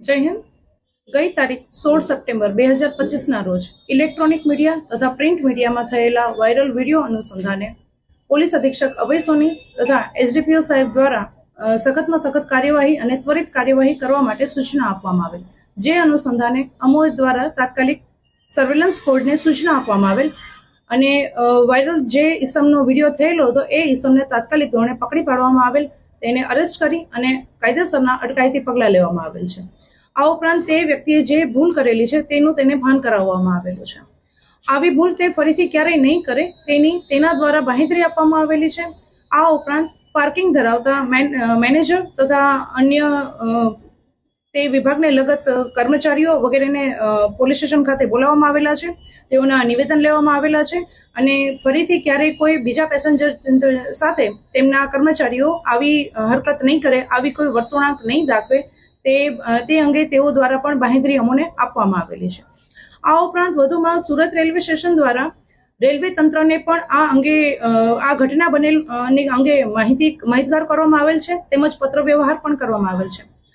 જય હિન્દ. ગઈ તારીખ સોળ સપ્ટેમ્બર બે હજાર પચીસના રોજ ઇલેક્ટ્રોનિક મીડિયા તથા પ્રિન્ટ મીડિયામાં થયેલા વાયરલ વીડિયો અનુસંધાને પોલીસ અધિક્ષક અભય સોની તથા એસડીપીઓ સાહેબ દ્વારા સખતમાં સખત કાર્યવાહી અને ત્વરિત કાર્યવાહી કરવા માટે સૂચના આપવામાં આવેલ. જે અનુસંધાને અમો દ્વારા તાત્કાલિક સર્વેલન્સ કોડને સૂચના આપવામાં આવેલ અને વાયરલ જે ઈસમનો વીડિયો થયેલો હતો એ ઈસમને તાત્કાલિક ધોરણે પકડી પાડવામાં આવેલ. તેને અરેસ્ટ કરી અને કાયદેસરના અટકાયતી પગલાં લેવામાં આવેલ છે. આ ઉપરાંત તે વ્યક્તિએ જે ભૂલ કરેલી છે તેનું તેને ભાન કરાવવામાં આવેલું છે. આવી ભૂલ તે ફરીથી ક્યારેય નહીં કરે, તેની તેના દ્વારા બાહેંધરી આપવામાં આવેલી છે. આ ઉપરાંત પાર્કિંગ ધરાવતા મેનેજર તથા અન્ય તે વિભાગને લગત કર્મચારીઓ વગેરેને પોલીસ સ્ટેશન ખાતે બોલાવવામાં આવેલા છે. તેઓના નિવેદન લેવામાં આવેલા છે અને ફરીથી ક્યારેય કોઈ બીજા પેસેન્જર સાથે તેમના કર્મચારીઓ આવી હરકત નહીં કરે, આવી કોઈ વર્તણૂક નહીં દાખવે, તે તે અંગે તેઓ દ્વારા પણ બાહેંધરી અમોને આપવામાં આવેલી છે. આ ઉપરાંત વધુમાં સુરત રેલવે સ્ટેશન દ્વારા રેલવે તંત્રને પણ આ અંગે આ ઘટના બનેલ અંગે માહિતી, માહિતગાર કરવામાં આવેલ છે, તેમજ પત્ર વ્યવહાર પણ કરવામાં આવેલ છે.